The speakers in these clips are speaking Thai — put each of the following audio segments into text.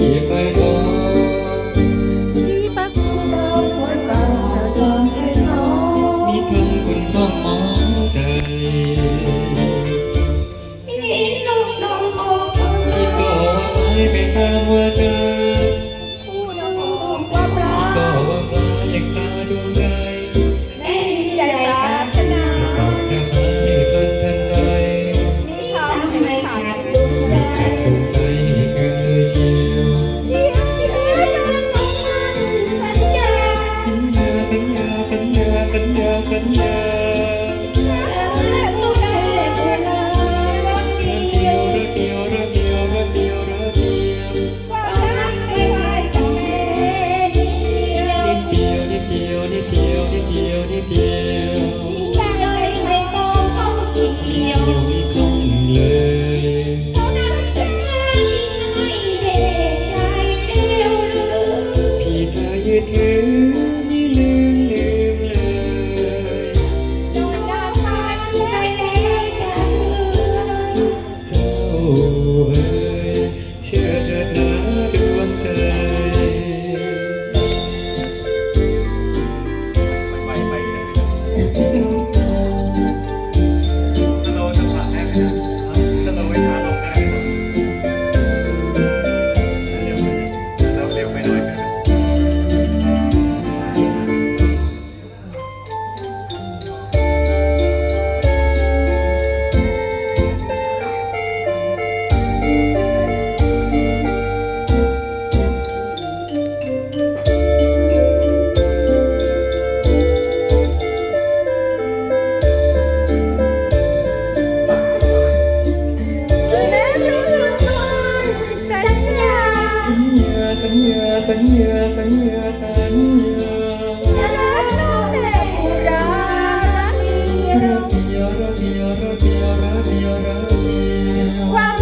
一分 you do. สัญญาสัญญาสัญญารักเดียวรักเดียวรักเดียวรักเดียวรักเดียว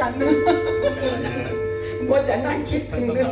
กันนะมัวแต่นั่งคิดถึงเรื่อง